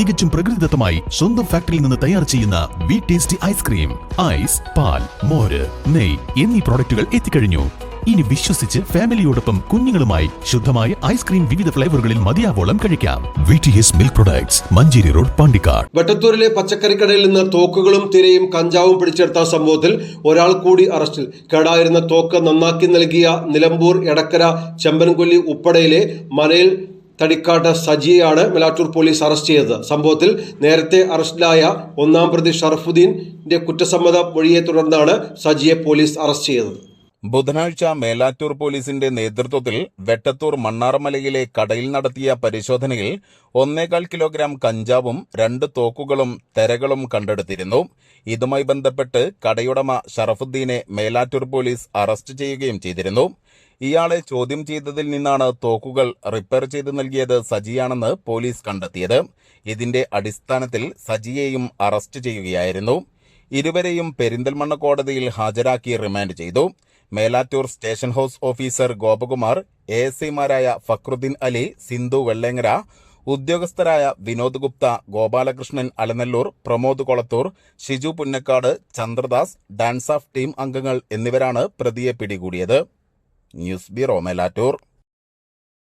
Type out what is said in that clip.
തികച്ചും പ്രകൃതിദത്തമായി സ്വന്തം ഫാക്ടറിയിൽ നിന്ന് തയ്യാർ ചെയ്യുന്ന വി ടേസ്റ്റി ഐസ്ക്രീം ഐസ് പാൽ മോര് നെയ് എന്നീ പ്രോഡക്റ്റുകൾ എത്തിക്കഴിഞ്ഞു. ഇനി വിശ്വസിച്ച് ഫാമിലിയോടൊപ്പം കുഞ്ഞുങ്ങളുമായി ശുദ്ധമായ ഐസ്ക്രീം വിവിധ ഫ്ലേവറുകളിൽ മതിയാവോളം കഴിക്കാം. V T S milk products Manjeri road Pandikkad. വെട്ടത്തൂരിലെ പച്ചക്കറിക്കടയിൽ നിന്ന് തോക്കുകളും തിരയും കഞ്ചാവും പിടിച്ചെടുത്ത സംഭവത്തിൽ ഒരാൾ കൂടി അറസ്റ്റിൽ. കേടായിരുന്ന തോക്ക് നന്നാക്കി നൽകിയ നിലമ്പൂർ എടക്കര ചെമ്പൻകൊല്ലി ഉപ്പടയിലെ മലയിൽ തടിക്കാട്ട് സജിയെയാണ് മെലാറ്റൂർ പോലീസ് അറസ്റ്റ് ചെയ്തത്. സംഭവത്തിൽ നേരത്തെ അറസ്റ്റിലായ ഒന്നാം പ്രതി ഷറഫുദ്ദീന്റെ കുറ്റസമ്മത മൊഴിയെ തുടർന്നാണ് സജിയെ പോലീസ് അറസ്റ്റ് ചെയ്തത്. ബുധനാഴ്ച മേലാറ്റൂർ പോലീസിന്റെ നേതൃത്വത്തിൽ വെട്ടത്തൂർ മണ്ണാർമലയിലെ കടയിൽ നടത്തിയ പരിശോധനയിൽ ഒന്നേകാൽ കിലോഗ്രാം കഞ്ചാവും രണ്ട് തോക്കുകളും തെരകളും കണ്ടെടുത്തിരുന്നു. ഇതുമായി ബന്ധപ്പെട്ട് കടയുടമ ഷറഫുദ്ദീനെ മേലാറ്റൂർ പോലീസ് അറസ്റ്റ് ചെയ്യുകയും ചെയ്തിരുന്നു. ഇയാളെ ചോദ്യം ചെയ്തതിൽ നിന്നാണ് തോക്കുകൾ റിപ്പയർ ചെയ്ത് നൽകിയത് സജിയാണെന്ന് പോലീസ് കണ്ടെത്തിയത്. ഇതിന്റെ അടിസ്ഥാനത്തിൽ സജിയെയും അറസ്റ്റ് ചെയ്യുകയായിരുന്നു. ഇരുവരെയും പെരിന്തൽമണ്ണ കോടതിയിൽ ഹാജരാക്കി റിമാൻഡ് ചെയ്തു. Melattur station house officer Gopakumar A S ഐമാരായ ഫക്രുദ്ദീൻ അലി സിന്ധു വെള്ളേങ്ങര ഉദ്യോഗസ്ഥരായ Vinod Gupta Gopalakrishnan Alanallur Pramod Kolathur Shiju Punnakkad Chandradas DANSAF team അംഗങ്ങൾ എന്നിവരാണ് പ്രതിയെ പിടികൂടിയത്. News bureau Melattur.